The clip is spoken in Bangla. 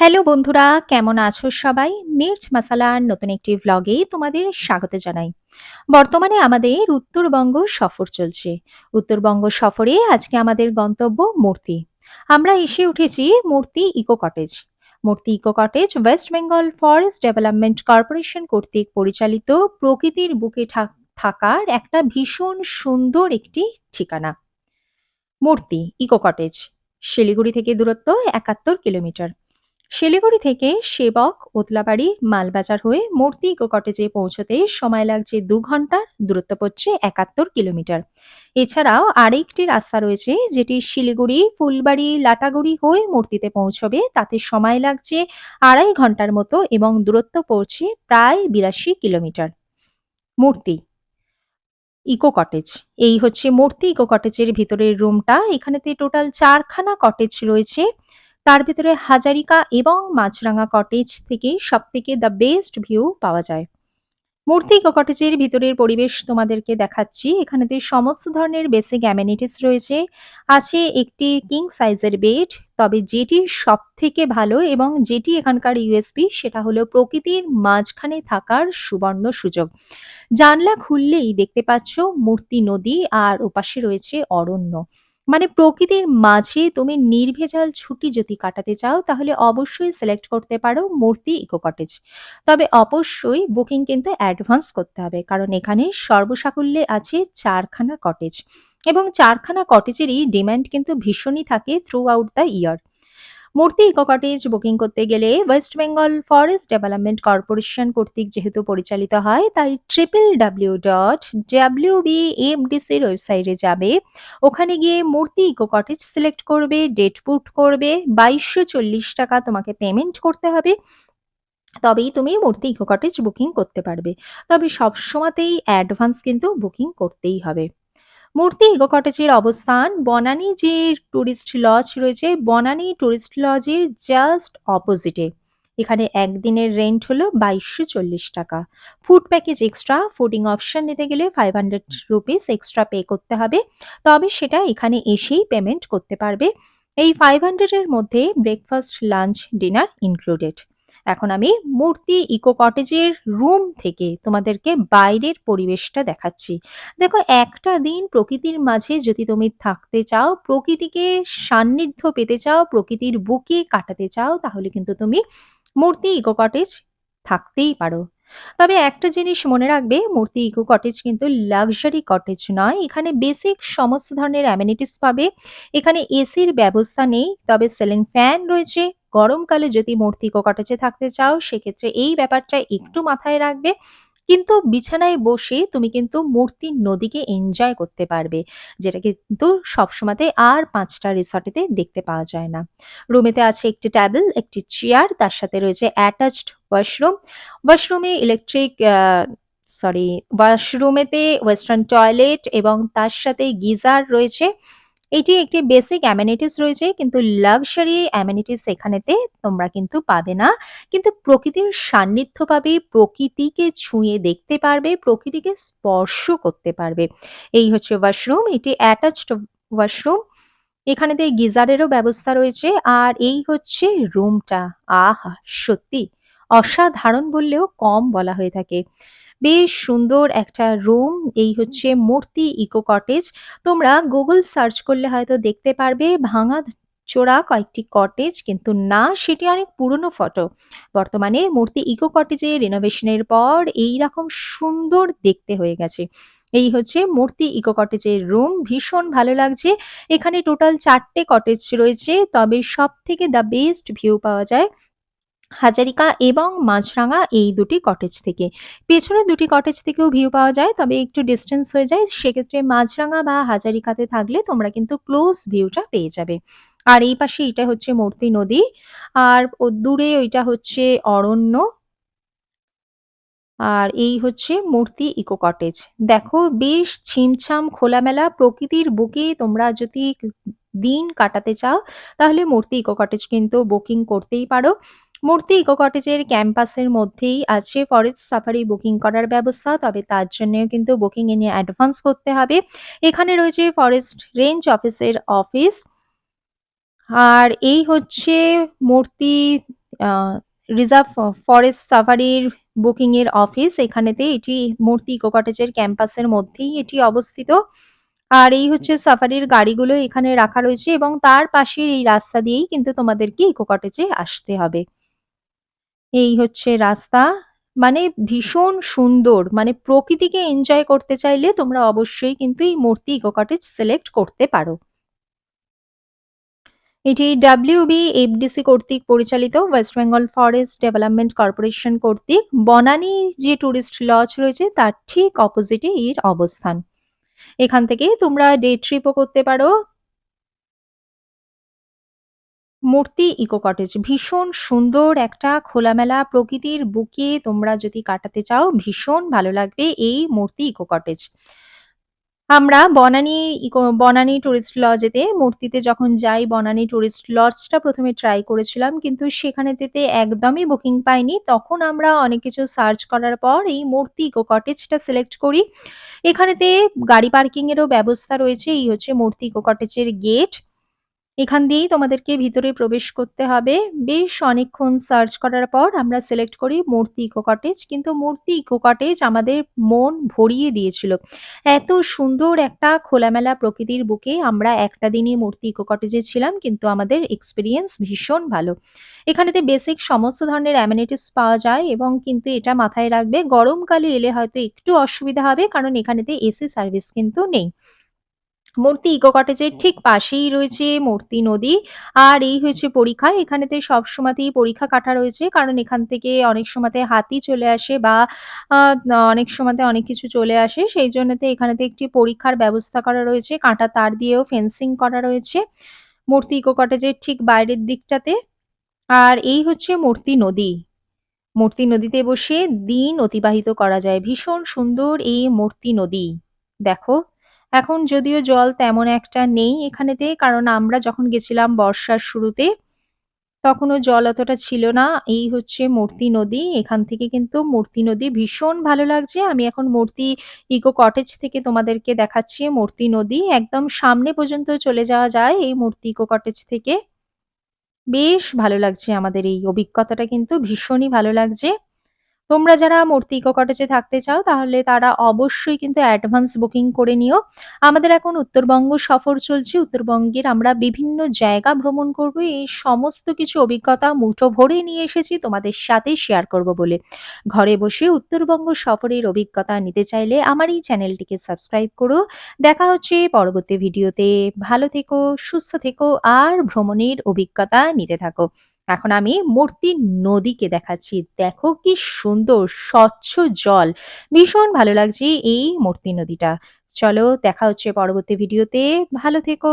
হ্যালো বন্ধুরা, কেমন আছো সবাই? মির্চ মাসালার নতুন একটি ভ্লগে তোমাদের স্বাগত জানাই। বর্তমানে আমাদের উত্তরবঙ্গ সফর চলছে। উত্তরবঙ্গ সফরে আজকে আমাদের গন্তব্য মূর্তি। আমরা এসে উঠেছি Murti eco cottage. Murti eco cottage West Bengal Forest Development Corporation কর্তৃক পরিচালিত প্রকৃতির বুকে থাকার একটা ভীষণ সুন্দর একটি ঠিকানা। মূর্তি ইকো কটেজ, শিলিগুড়ি থেকে দূরত্ব একাত্তর কিলোমিটার। শিলিগুড়ি থেকে সেবক ওতলাবাড়ি মালবাজার হয়ে মূর্তি ইকো কটেজে পৌঁছতে সময় লাগছে দু ঘণ্টার দূরত্ব পড়ছে একাত্তর কিলোমিটার। এছাড়াও আরেকটি রাস্তা রয়েছে যেটি শিলিগুড়ি, ফুলবাড়ি, লাটাগুড়ি হয়ে মূর্তিতে পৌঁছবে। তাতে সময় লাগছে আড়াই ঘণ্টার মতো এবং দূরত্ব পড়ছে প্রায় বিরাশি কিলোমিটার। মূর্তি, ইকো কটেজ, এই হচ্ছে মূর্তি ইকো কটেজের ভিতরের রুমটা। এখানেতে টোটাল চারখানা কটেজ রয়েছে। তার ভিতরে হাজারিকা এবং মাছরাঙা কটেজ থেকে সব থেকে দ্য বেস্ট ভিউ পাওয়া যায়। মূর্তি কটেজের ভিতরের পরিবেশ তোমাদেরকে দেখাচ্ছি। এখানেতে সমস্ত ধরনের বেসিক অ্যামেনিটিস রয়েছে। আছে একটি কিং সাইজের বেড তবে যেটি সব থেকে ভালো এবং যেটি এখানকার ইউএসপি সেটা হলো প্রকৃতির মাঝখানে থাকার সুবর্ণ সুযোগ। জানলা খুললেই দেখতে পাচ্ছ মূর্তি নদী আর ওপাশে রয়েছে অরণ্য। মানে প্রকৃতির মাঝে তুমি নির্ভেজাল ছুটি যদি কাটাতে চাও, তাহলে অবশ্যই সিলেক্ট করতে পারো মূর্তি ইকো কটেজ তবে অবশ্যই বুকিং কিন্তু অ্যাডভান্স করতে হবে, কারণ এখানে সর্বসাকুল্যে আছে চারখানা কটেজ এবং চারখানা কটেজেরই ডিম্যান্ড কিন্তু ভীষণই থাকে থ্রু আউট দ্য ইয়ার মূর্তি ইকো কটেজ বুকিং করতে গেলে West Bengal Forest Development Corporation কর্তৃক যেহেতু পরিচালিত হয়, তাই ট্রিপল ডাব্লিউ ডট ডাব্লিউ এমডিসির ওয়েবসাইটে যাবে। ওখানে গিয়ে মূর্তি ইকো কটেজ সিলেক্ট করবে ডেট পুট করবে, বাইশশো চল্লিশ টাকা তোমাকে পেমেন্ট করতে হবে। তবেই তুমি মূর্তি ইকো কটেজ বুকিং করতে পারবে। তবে সবসময়তেই অ্যাডভান্স কিন্তু বুকিং করতেই হবে। মূর্তি ইকো কটেজের অবস্থান। বনানী যে টুরিস্ট লজ রয়েছে, বনানী টুরিস্ট লজের জাস্ট অপোজিটে। এখানে একদিনের রেন্ট হলো বাইশশো চল্লিশ টাকা। Food package extra, fooding option নিতে গেলে five hundred rupees extra pay করতে হবে। তবে সেটা এখানে এসেই পেমেন্ট করতে পারবে। এই ফাইভ হান্ড্রেডের মধ্যে ব্রেকফাস্ট, লাঞ্চ, ডিনার ইনক্লুডেড। এখন আমি মূর্তি ইকো কটেজের রুম থেকে তোমাদেরকে বাইরের পরিবেশটা দেখাচ্ছি। দেখো, একটা দিন প্রকৃতির মাঝে যদি তুমি থাকতে চাও, প্রকৃতিকে সান্নিধ্য পেতে চাও, প্রকৃতির বুকে কাটাতে চাও, তাহলে কিন্তু তুমি মূর্তি ইকো কটেজ থাকতেই পারো। তবে একটা জিনিস মনে রাখবে, মূর্তি ইকো কটেজ কিন্তু লাক্সারি কটেজ নয়। এখানে বেসিক সমস্ত ধরনের অ্যামেনিটিস পাবে। এখানে এসির ব্যবস্থা নেই, তবে সিলিং ফ্যান রয়েছে গরমকালে যদি মূর্তি ইকো কটেজে থাকতে চাও, সেক্ষেত্রে এই ব্যাপারটা একটু মাথায় রাখবে। কিন্তু বিছানায় বসে তুমি কিন্তু মূর্তির নদীকে এনজয় করতে পারবে, যেটা কিন্তু সবসময়তে আর পাঁচটা রিসর্টেতে দেখতে পাওয়া যায় না। রুমেতে আছে একটি টেবিল একটি চেয়ার তার সাথে রয়েছে অ্যাটাচড ওয়াশরুম ওয়াশরুমে ইলেকট্রিক সরি ওয়াশরুমেতে ওয়েস্টার্ন টয়লেট এবং তার সাথে গিজার রয়েছে। এটি একটি বেসিক অ্যামেনিটিস রয়েছে, কিন্তু লাক্সারি অ্যামেনিটিস এখানেতে তোমরা কিন্তু পাবে না। কিন্তু প্রকৃতির সান্নিধ্য পাবে, প্রকৃতিকে ছুঁয়ে দেখতে পারবে, প্রকৃতিকে স্পর্শ করতে পারবে। এই হচ্ছে ওয়াশরুম এটি অ্যাটাচড ওয়াশরুম এখানেতে গিজারেরও ব্যবস্থা রয়েছে, আর এই হচ্ছে রুমটা আহা, সত্যি, অসাধারণ বললেও কম বলা হয়ে থাকে। বেশ সুন্দর একটা রুম এই হচ্ছে মূর্তি ইকো কটেজ তোমরা গুগল সার্চ করলে হয়তো দেখতে পারবে, ভাঙা চোরা কয়েকটি কটেজ কিন্তু না, সেটি অনেক পুরনো ফটো বর্তমানে মূর্তি ইকো কটেজে রিনোভেশনের পর এই রকম সুন্দর দেখতে হয়ে গেছে। এই হচ্ছে মূর্তি ইকো কটেজের রুম ভীষণ ভালো লাগছে। এখানে টোটাল চারটে কটেজ রয়েছে, তবে সব থেকে দ্য বেস্ট ভিউ পাওয়া যায় হাজারিকা এবং মাছরাঙা এই দুটি কটেজ থেকে। পেছনে দুটি কটেজ থেকেও ভিউ পাওয়া যায়, তবে একটু ডিস্টেন্স হয়ে যায়। সেক্ষেত্রে মাছরাঙা বা হাজারিকাতে থাকলে তোমরা কিন্তু ক্লোজ ভিউটা পেয়ে যাবে। আর এই পাশে এটা হচ্ছে মূর্তি নদী, আর দূরে ওইটা হচ্ছে অরণ্য, আর এই হচ্ছে মূর্তি ইকো কটেজ দেখো, বেশ ছিমছাম, খোলামেলা, প্রকৃতির বুকে তোমরা যদি দিন কাটাতে চাও, তাহলে মূর্তি ইকো কটেজ কিন্তু বুকিং করতেই পারো। মূর্তি ইকো কটেজের ক্যাম্পাসের মধ্যেই আছে ফরেস্ট সাফারি বুকিং করার ব্যবস্থা, তবে তার জন্যও কিন্তু বুকিং এ নিয়ে অ্যাডভান্স করতে হবে এখানে রয়েছে ফরেস্ট রেঞ্জ অফিসের অফিস আর এই হচ্ছে মূর্তি রিজার্ভ ফরেস্ট সাফারির বুকিং এর অফিস। এখানেতে এটি মূর্তি ইকো কটেজের ক্যাম্পাসের মধ্যেই এটি অবস্থিত। আর এই হচ্ছে সাফারির গাড়িগুলো এখানে রাখা রয়েছে এবং তার পাশের এই রাস্তা দিয়েই কিন্তু তোমাদেরকে ইকো কটেজে আসতে হবে। এই হচ্ছে রাস্তা। মানে ভীষণ সুন্দর। মানে প্রকৃতিকে এনজয় করতে চাইলে তোমরা অবশ্যই কিন্তু এই মূর্তি ইকো কটেজ সিলেক্ট করতে পারো। এটি WB-FDC কর্তৃক পরিচালিত West Bengal Forest Development Corporation কর্তৃক বনানী যে টুরিস্ট লজ রয়েছে তার ঠিক অপোজিটে এর অবস্থান। এখান থেকে তোমরা ডে ট্রিপও করতে পারো। মূর্তি ইকো কটেজ ভীষণ সুন্দর একটা খোলামেলা প্রকৃতির বুকে তোমরা যদি কাটাতে চাও, ভীষণ ভালো লাগবে এই মূর্তি ইকো কটেজ। আমরা বনানী বনানী টুরিস্ট লজেতে মূর্তিতে যখন যাই, বনানী টুরিস্ট লজটা ১ম এ ট্রাই করেছিলাম, কিন্তু সেখানেতেতে একদমই বুকিং পাইনি। তখন আমরা অনেক কিছু সার্চ করার পর এই মূর্তি ইকো কটেজটা সিলেক্ট করি। এখানেতে গাড়ি পার্কিং এরও ব্যবস্থা রয়েছে। এই হচ্ছে মূর্তি ইকো কটেজের গেট। এখান দিয়েই তোমাদেরকে ভিতরে প্রবেশ করতে হবে। বেশ অনেকক্ষণ সার্চ করার পর আমরা সিলেক্ট করি মূর্তি ইকো কটেজ। কিন্তু মূর্তি ইকো কটেজ আমাদের মন ভরিয়ে দিয়েছিল। এত সুন্দর একটা খোলামেলা প্রকৃতির বুকে আমরা একটা দিনই মূর্তি ইকো কটেজে ছিলাম, কিন্তু আমাদের এক্সপিরিয়েন্স ভীষণ ভালো। এখানেতে বেসিক সমস্ত ধরনের অ্যামেনিটিস পাওয়া যায় এবং কিন্তু এটা মাথায় রাখবে, গরমকালে এলে হয়তো একটু অসুবিধা হবে, কারণ এখানেতে এসি সার্ভিস কিন্তু নেই। মূর্তি ইকো কটেজের ঠিক পাশেই রয়েছে মূর্তি নদী। আর এই হয়েছে পরীক্ষা এখানেতে সব সময়তেই পরীক্ষা কাটা রয়েছে। কারণ এখান থেকে অনেক সময়তে হাতি চলে আসে বা অনেক সময়তে অনেক কিছু চলে আসে। সেই জন্যতে এখানেতে একটি পরীক্ষার ব্যবস্থা করা রয়েছে। কাঁটা তার দিয়েও ফেন্সিং করা রয়েছে। মূর্তি ইকো কটেজের ঠিক বাইরের দিকটাতে। আর এই হচ্ছে মূর্তি নদী। মূর্তি নদীতে বসে দিন অতিবাহিত করা যায়। ভীষণ সুন্দর এই মূর্তি নদী। দেখো এখন যদিও জল তেমন একটা নেই এখানেতে, কারণ আমরা যখন গেছিলাম বর্ষার শুরুতে, তখনও জল অতটা ছিল না। এই হচ্ছে মূর্তি নদী। এখান থেকে কিন্তু মূর্তি নদী ভীষণ ভালো লাগছে। আমি এখন মূর্তি ইকো কটেজ থেকে তোমাদেরকে দেখাচ্ছি মূর্তি নদী। একদম সামনে পর্যন্ত চলে যাওয়া যায় এই মূর্তি ইকো কটেজ থেকে। বেশ ভালো লাগছে আমাদের এই অভিজ্ঞতাটা কিন্তু, ভীষণই ভালো লাগছে। তোমরা যারা মূর্তি ইকো কটেজে থাকতে চাও তাহলে তারা অবশ্যই কিন্তু অ্যাডভান্স বুকিং করে নিও। আমাদের এখন উত্তরবঙ্গ সফর চলছে। উত্তরবঙ্গের আমরা বিভিন্ন জায়গা ভ্রমণ করব। এই সমস্ত কিছু অভিজ্ঞতা মুঠো ভরে নিয়ে এসেছি তোমাদের সাথে শেয়ার করব বলে। ঘরে বসে উত্তরবঙ্গ সফরের অভিজ্ঞতা নিতে চাইলে আমার এই চ্যানেলটিকে সাবস্ক্রাইব করো। দেখা হচ্ছে পরবর্তী ভিডিওতে। ভালো থেকো, সুস্থ থেকো আর ভ্রমণের অভিজ্ঞতা নিতে থাকো। এখন আমি মূর্তি নদীকে দেখাচ্ছি। দেখো কি সুন্দর, স্বচ্ছ জল। ভীষণ ভালো লাগছে এই মূর্তি নদীটা। চলো দেখা হচ্ছে পরবর্তী ভিডিওতে। ভালো থেকো।